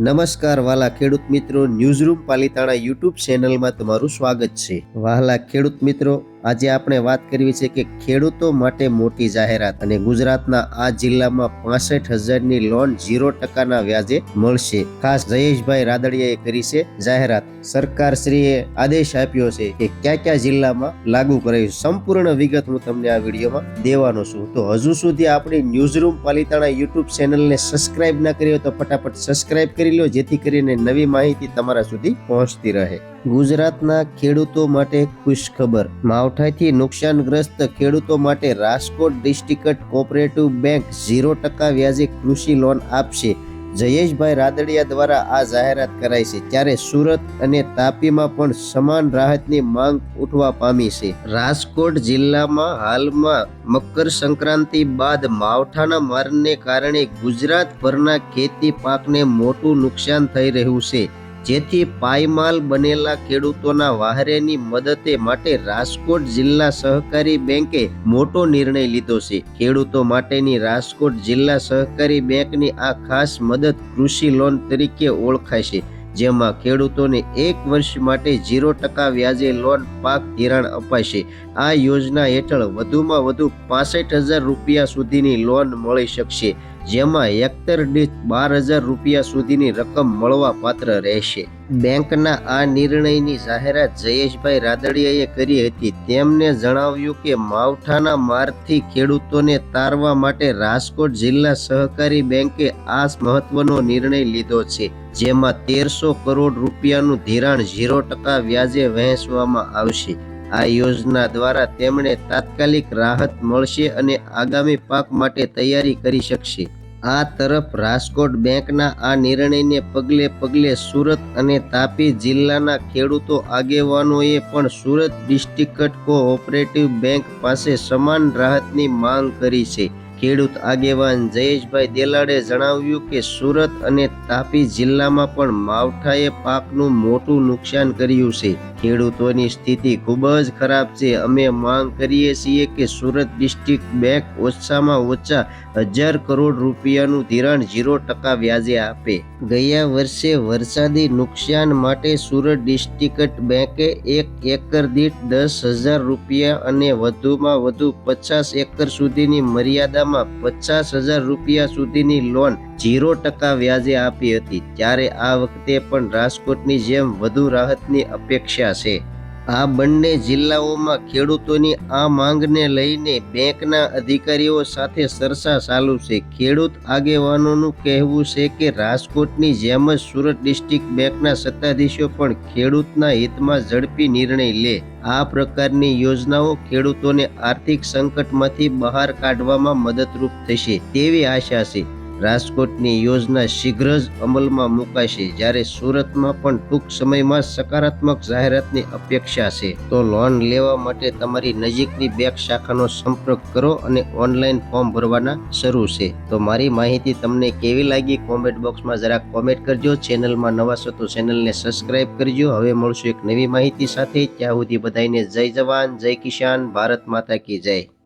નમસ્કાર વાલા ખેડૂત મિત્રો. ન્યૂઝરૂમ પાલિતાણા યુટ્યુબ ચેનલમાં તમારું સ્વાગત છે. વાલા ખેડૂત મિત્રો આજે આપણે વાત કરવી છે કે ખેડૂતો માટે મોટી જાહેરાત અને ગુજરાતના આ જિલ્લામાં પાસઠ હજારની લોન ઝીરો ટકાના વ્યાજે મળશે. ખાસ જયેશભાઈ રાદડિયાએ કરી છે જાહેરાત. સરકાર શ્રીએ આદેશ આપ્યો છે કે કયા કયા જિલ્લામાં લાગુ કરાયું. સંપૂર્ણ વિગત હું તમને આ વિડીયોમાં દેવાનો છું. તો હજુ સુધી આપણી ન્યૂઝરૂમ પાલિતાણા યુટ્યુબ ચેનલને સબસ્ક્રાઇબ ના કરી હોય તો ફટાફટ સબસ્ક્રાઇબ કરી લો, જેથી કરીને નવી માહિતી તમારા સુધી પહોંચતી રહે. ગુજરાતના ખેડૂતો માટે ખુશ ખબર માવઠાથી નુકસાનગ્રસ્ત ખેડૂતો માટે Rajkot district cooperative bank zero ટકા વ્યાજે કૃષિ લોન આપશે. જયેશભાઈ રાદડિયા દ્વારા આ જાહેરાત કરાઈ છે, ત્યારે સુરત અને તાપીમાં પણ સમાન રાહતની માંગ ઉઠવા પામી છે. રાજકોટ જિલ્લામાં હાલમાં મકર સંક્રાંતિ બાદ માવઠાના મારને કારણે ગુજરાતભરના ખેતી પાકને મોટું નુકસાન થઈ રહ્યું છે. જેથી પાયમાલ બનેલા ખેડૂતોના વાહરેની મદદે માટે રાજકોટ જિલ્લા સહકારી બેંકે મોટો નિર્ણય લીધો છે. ખેડૂતો માટેની રાજકોટ જિલ્લા સહકારી બેંકની આ ખાસ મદદ કૃષિ લોન તરીકે ઓળખાય છે, જેમાં ખેડૂતોને એક વર્ષ માટે ઝીરો ટકા વ્યાજે લોન પાક ધિરાણ અપાશે આ યોજના હેઠળ વધુમાં વધુ પાસઠ હજાર રૂપિયા સુધીની લોન મળી શકશે. જેમાં હેક્ટર દીઠ બાર હજાર રૂપિયા સુધીની રકમ મળવા પાત્ર રહેશે. બેંકના આ નિર્ણયની જાહેરાત જયેશભાઈ રાદડિયાએ કરી હતી. તેમને જણાવ્યું કે માવઠાના મારથી ખેડૂતોને તારવા માટે રાજકોટ જિલ્લા સહકારી બેંકે આ મહત્વનો નિર્ણય લીધો છે, જેમાં તેરસો કરોડ રૂપિયાનું ધિરાણ ઝીરો ટકા વ્યાજે વહેંચવામાં આવશે. આ યોજના દ્વારા તેમણે તાત્કાલિક રાહત મળશે અને આગામી પાક માટે તૈયારી કરી શકશે. આ તરફ રાજકોટ બેંકના આ નિર્ણયને પગલે પગલે સુરત અને તાપી જિલ્લાના ખેડૂતો આગેવાનોએ પણ સુરત ડિસ્ટ્રિક્ટ કોઓપરેટિવ બેંક પાસે સમાન રાહતની માંગ કરી છે. ખેડૂત આગેવાન જયેશભાઈ દેલાડે જણાવ્યું કે સુરત અને તાપી જિલ્લામાં પણ માવઠાએ પાકનું મોટું નુકસાન કર્યું છે. ખેડૂતોની સ્થિતિ ખૂબ જ ખરાબ છે. અમે માંગ કરીએ છીએ કે સુરત ડિસ્ટ્રિક્ટ બેંક ઓછામાં ઓછા હજાર કરોડ રૂપિયાનું ધિરાણ ઝીરો ટકા વ્યાજે આપે. ગયા વર્ષે વરસાદી નુકસાન માટે સુરત ડિસ્ટ્રિક્ટ બેંકે એક એકર દીઠ દસ હજાર રૂપિયા અને વધુમાં વધુ પચાસ એકર સુધીની મર્યાદામાં પચાસ હજાર રૂપિયા સુધીની લોન ઝીરો ટકા વ્યાજે આપી હતી, ત્યારે આ વખતે પણ રાજકોટની જેમ વધુ રાહતની અપેક્ષા છે. આ બંને જિલ્લાઓમાં ખેડૂતોની આ માંગને લઈને બેંકના અધિકારીઓ સાથે ચર્ચા ચાલુ છે. ખેડૂત આગેવાનોનું કહેવું છે કે રાજકોટની જેમ જ સુરત ડિસ્ટ્રિક્ટ બેંકના સત્તાધીશો પણ ખેડૂતના હિતમાં ઝડપી નિર્ણય લે. આ પ્રકારની યોજનાઓ ખેડૂતોને આર્થિક સંકટમાંથી બહાર કાઢવામાં મદદરૂપ થશે તેવી આશા છે. રાજકોટની યોજના શીઘ્ર જ અમલમાં મુકાશે. જ્યારે સુરતમાં પણ ટૂંક સમયમાં સકારાત્મક જાહેરાતની અપેક્ષા છે. તો લોન લેવા માટે તમારી નજીકની બેંક શાખાનો સંપર્ક કરો અને ઓનલાઈન ફોર્મ ભરવાના શરૂ છે. તો મારી માહિતી તમને કેવી લાગી કોમેન્ટ બોક્સમાં જરાક કોમેન્ટ કરજો. ચેનલમાં નવા તો ચેનલને સબસ્ક્રાઇબ કરજો. હવે મળશું એક નવી માહિતી સાથે. ત્યાં સુધી બધાને જય જવાન, જય કિસાન, ભારત માતા કી જય.